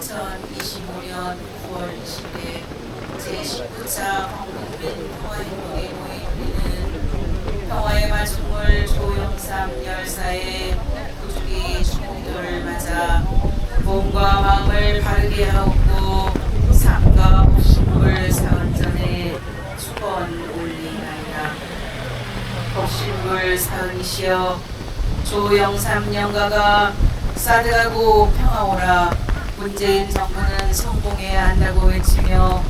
2025년 9월 20일 제19차 황금빈 평화행동에 모인 우리는 평화의 마중물 조영삼 열사의 구주기 축복들을 맞아 몸과 마음을 바르게 하옵고 삶과 복식물 사은 전에 축원 올리나이다. 복식물 사은이시여 조영삼 영가가 사드하고 평화오라 문재인 정부는 성공해야 한다고 외치며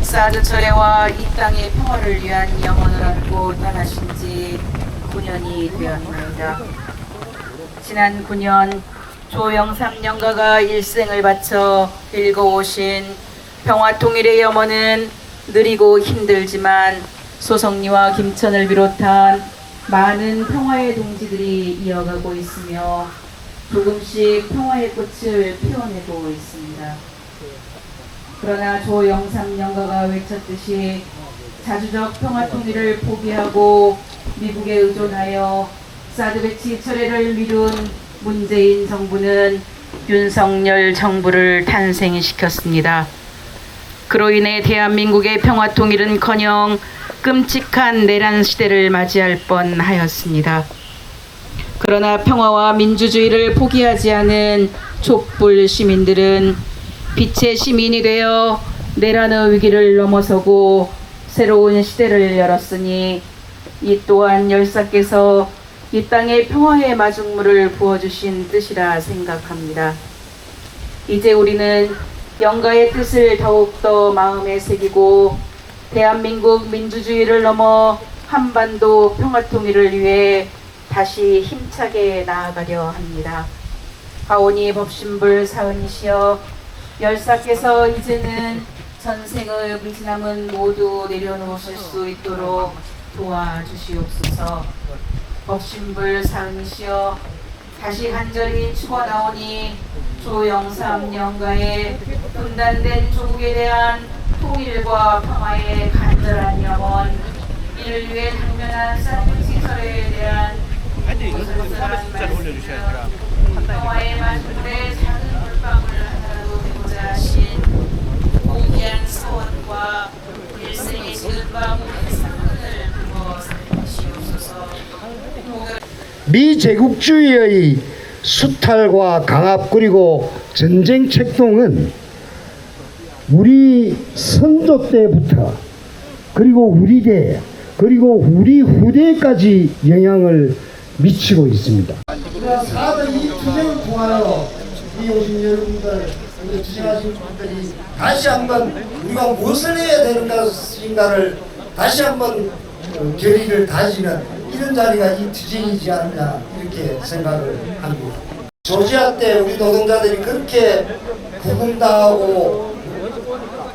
사드 철회와 이 땅의 평화를 위한 영혼을 안고 떠나신 지 9년이 되었나이다. 지난 9년 조영삼 영가가 일생을 바쳐 읽어오신 평화 통일의 염원은 느리고 힘들지만 소성리와 김천을 비롯한 많은 평화의 동지들이 이어가고 있으며 조금씩 평화의 꽃을 피워내고 있습니다. 그러나 조영삼 영가가 외쳤듯이 자주적 평화 통일을 포기하고 미국에 의존하여 사드 배치 철회를 미룬 문재인 정부는 윤석열 정부를 탄생시켰습니다. 그로 인해 대한민국의 평화 통일은커녕 끔찍한 내란 시대를 맞이할 뻔하였습니다. 그러나 평화와 민주주의를 포기하지 않은 촛불 시민들은 빛의 시민이 되어 내란의 위기를 넘어서고 새로운 시대를 열었으니 이 또한 열사께서 이 땅에 평화의 마중물을 부어주신 뜻이라 생각합니다. 이제 우리는 영가의 뜻을 더욱더 마음에 새기고 대한민국 민주주의를 넘어 한반도 평화통일을 위해 다시 힘차게 나아가려 합니다. 하오니 법신불 사은이시여 열사께서 이제는 전생의 미진함은 모두 내려놓으실 수 있도록 도와주시옵소서. 법신불 사은이시여 다시 간절히 축원하오니 조영삼 영가의 분단된 조국에 대한 통일과 평화의 간절한 염원 이를 위해 당면한 쌍둥시설에 대한 소원과 일생의 지은 마음의 상흔을 부어 삼으시옵소서 미제국주의의 수탈과 강압 그리고 전쟁 책동은 우리 선조 때부터 그리고 우리대 그리고 우리 후대까지 영향을 미치고 있습니다. 사드 이 투쟁을 통하여 이 오신 여러분들 우리 투쟁하신 분들이 다시 한번 우리가 무엇을 해야 되는 것인가를 다시 한번 어, 결의를 다지는 이런 자리가 이 투쟁이지 않나 이렇게 생각을 합니다. 조지아 때 우리 노동자들이 그렇게 구금당하고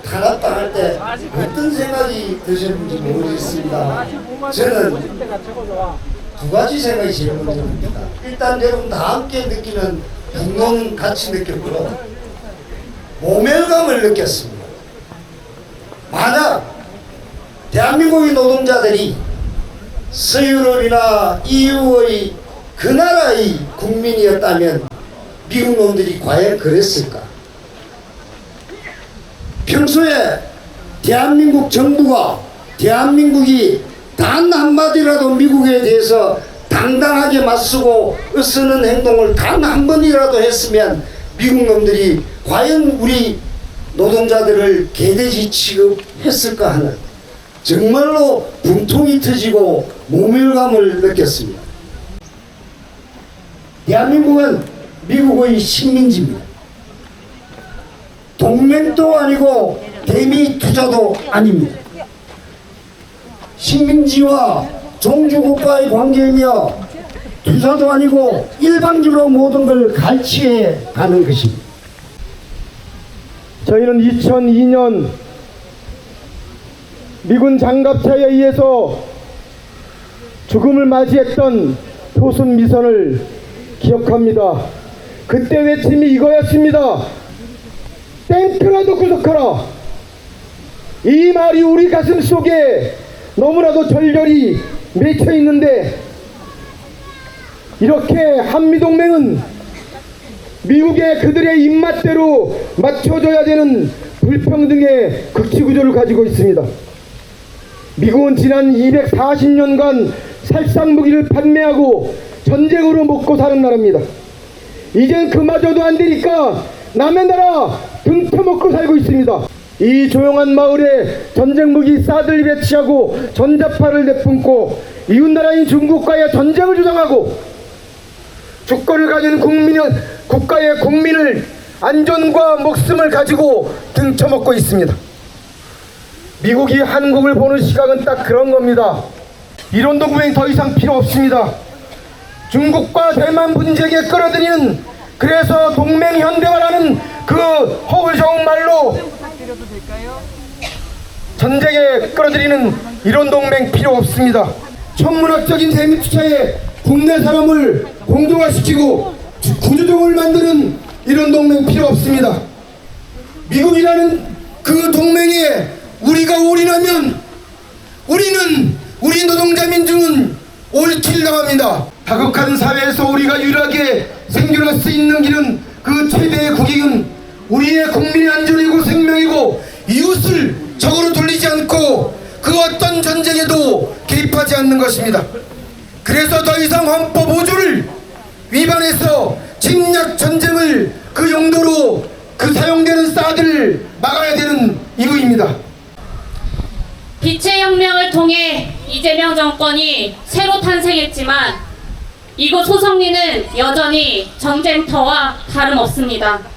탄압당할 때 어떤 생각이 드셨는지 모르겠습니다. 저는 두 가지 생각이 제일 먼저 듭니다. 일단 여러분 다 함께 느끼는 분노는 같이 느꼈고 모멸감을 느꼈습니다. 만약 대한민국의 노동자들이 서유럽이나 EU의 그 나라의 국민이었다면 미국 놈들이 과연 그랬을까? 평소에 대한민국 정부가 대한민국이 단 한마디라도 미국에 대해서 당당하게 맞서고 으쓰는 행동을 단 한 번이라도 했으면 미국 놈들이 과연 우리 노동자들을 개돼지 취급했을까 하는 정말로 분통이 터지고 모멸감을 느꼈습니다. 대한민국은 미국의 식민지입니다. 동맹도 아니고 대미 투자도 아닙니다. 식민지와 종주국가의 관계이며 투자도 아니고 일방적으로 모든 걸 갈취해 가는 것입니다. 저희는 2002년 미군 장갑차에 의해서 죽음을 맞이했던 표순 미선을 기억합니다. 그때 외침이 이거였습니다. 땡크라도 구속하라. 이 말이 우리 가슴 속에 너무나도 절절히 맺혀 있는데 이렇게 한미동맹은 미국의 그들의 입맛대로 맞춰줘야 되는 불평등의 극치구조를 가지고 있습니다. 미국은 지난 240년간 살상무기를 판매하고 전쟁으로 먹고 사는 나라입니다. 이젠 그마저도 안 되니까 남의 나라 등쳐먹고 살고 있습니다. 이 조용한 마을에 전쟁 무기 사드를 배치하고 전자파를 내뿜고 이웃나라인 중국과의 전쟁을 주장하고 주권을 가진 국민은 국가의 국민을 안전과 목숨을 가지고 등쳐먹고 있습니다. 미국이 한국을 보는 시각은 딱 그런 겁니다. 이런 동맹 더 이상 필요 없습니다. 중국과 대만 분쟁에 끌어들이는 그래서 동맹 현대화라는 그 허울 좋은 말로 전쟁에 끌어들이는 이런 동맹 필요 없습니다. 천문학적인 세미투자에 국내 사람을 공동화시키고 주- 구조종을 만드는 이런 동맹 필요 없습니다. 미국이라는 그 동맹에 우리가 올인하면 우리는 우리 노동자 민중은 올킬 당합니다. 다극한 사회에서 우리가 유일하게 생존할 수 있는 길은 그 최대의 국익은 우리의 국민의 안전이고 생명이고 이웃을 적으로 돌리지 않고 그 어떤 전쟁에도 개입하지 않는 것입니다. 그래서 더 이상 헌법 5조를 위반해서 침략 전쟁을 그 용도로 그 사용되는 사드를 막아야 되는 이유입니다. 빛의 혁명을 통해 이재명 정권이 새로 탄생했지만 이곳 소성리는 여전히 전쟁터와 다름없습니다.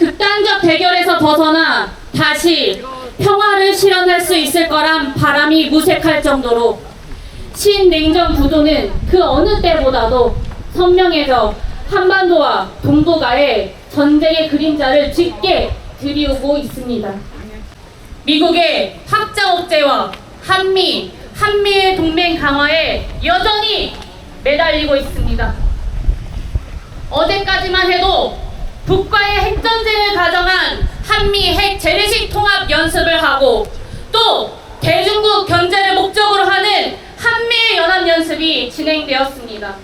극단적 대결에서 벗어나 다시 평화를 실현할 수 있을 거란 바람이 무색할 정도로 신냉전 구도는 그 어느 때보다도 선명해져 한반도와 동북아의 전쟁의 그림자를 짙게 드리우고 있습니다. 미국의 확장 억제와 한미, 한미의 동맹 강화에 여전히 매달리고 있습니다. 어제까지만 해도 북과의 핵전쟁을 가정한 한미 핵 재래식 통합 연습을 하고 또 대중국 견제를 목적으로 하는 한미의 연합 연습이 진행되었습니다.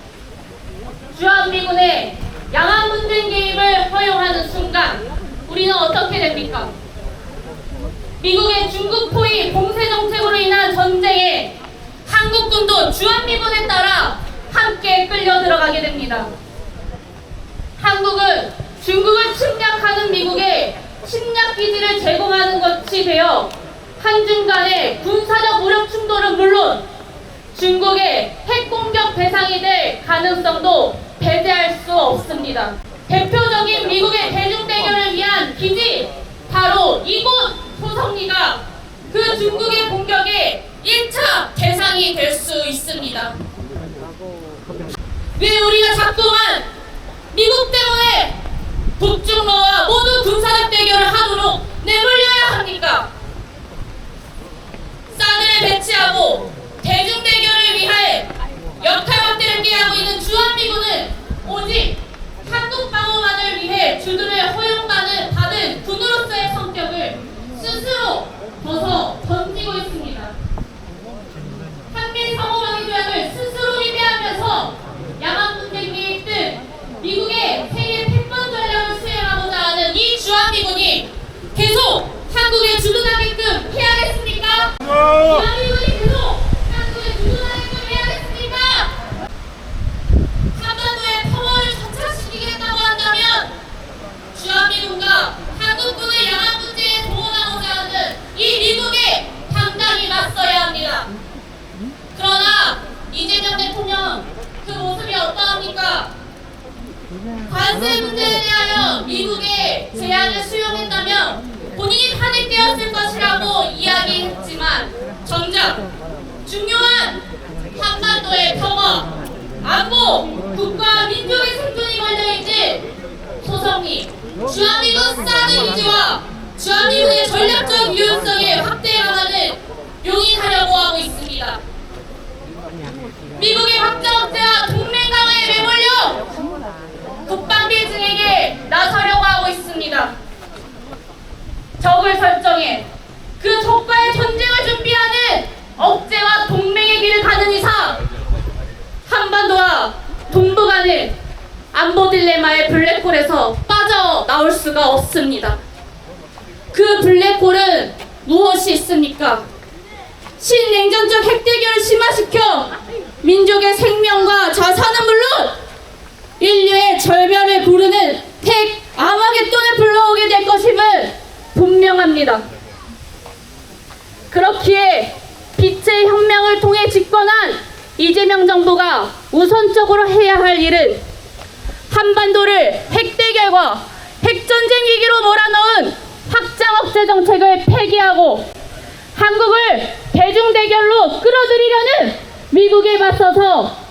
주한미군의 양안 분쟁 개입을 허용하는 순간 우리는 어떻게 됩니까? 미국의 중국 포위 공세 정책으로 인한 전쟁에 한국군도 주한미군에 따라 함께 끌려 들어가게 됩니다. 한국은 중국을 침략하는 미국에 침략 기지를 제공하는 것이 되어 한중 간의 군사적 무력 충돌은 물론 중국의 핵 공격 대상이 될 가능성도 배제할 수 없습니다. 대표적인 미국의 대중 대결을 위한 기지 바로 이곳 소성리가 그 중국의 공격의 1차 대상이 될 수 있습니다. 왜 우리가 자꾸만 미국 때문에 북중러와 모두 군사적 대결을 하도록 내몰려야 합니까? 사드를 배치하고 대중 대결을 위해 역할 확대를 깨하고 있는 주한미군은 오직 한국 방어만을 위해 주둔을 허용받은 받은 군으로서의 성격을 스스로 벗어 던지고 있습니다. 한미 상호방위 조약을 스스로 위배하면서 양안 분쟁 개입 등 미국의 세계 패권 전략을 수행하고자 하는 이 주한미군이 계속 한국에 주둔하게끔 해야겠습니까? 주한미군이 계속 한국에 주둔하게끔 해야겠습니까? 한반도의 평화를 정착시키겠다고 한다면 주한미군과 한국군을 양안 문제에 동원하고자 하는 이 미국에 당당히 맞서야 합니다. 그러나 이재명 대통령 그 모습이 어떠합니까? 관세 문제에 대하여 미국의 제안을 수용했다면 본인이 탄핵되었을 것이라고 이야기했지만 정작 중요한 한반도의 평화, 안보, 국가 민족의 생존이 걸려있지 소성리, 주한미군 사드 기지와 주한미군의 전략적 유용성의 확대 강화를 용인하려고 하고 있습니다. 미국의 확장 억제와 동맹 강화에 매몰려 국방비 증액에 나서려고 하고 있습니다. 적을 설정해 그 적과의 전쟁을 준비하는 억제와 동맹의 길을 가는 이상 한반도와 동북아는 안보 딜레마의 블랙홀에서 빠져나올 수가 없습니다. 그 블랙홀은 무엇이 있습니까? 신냉전적 핵대결을 심화시켜 민족의 생명과 자산은 물론 인류의 절멸을 부르는 핵 아마겟돈을 불러오게 될 것임을 분명합니다. 그렇기에 빛의 혁명을 통해 집권한 이재명 정부가 우선적으로 해야 할 일은 한반도를 핵대 결과 핵전쟁 위기로 몰아넣은 확장 억제 정책을 폐기하고 한국을 대중대결로 끌어들이려는 미국에 맞서서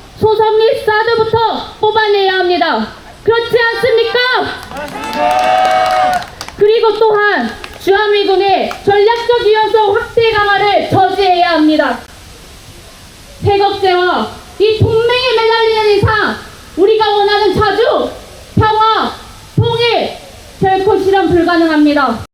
및 사드부터 뽑아내야 합니다. 그렇지 않습니까? 그리고 또한 주한미군의 전략적 유연성 확대 강화를 저지해야 합니다. 핵억제와 이 동맹에 매달리는 이상 우리가 원하는 자주, 평화, 통일 결코 실현 불가능합니다.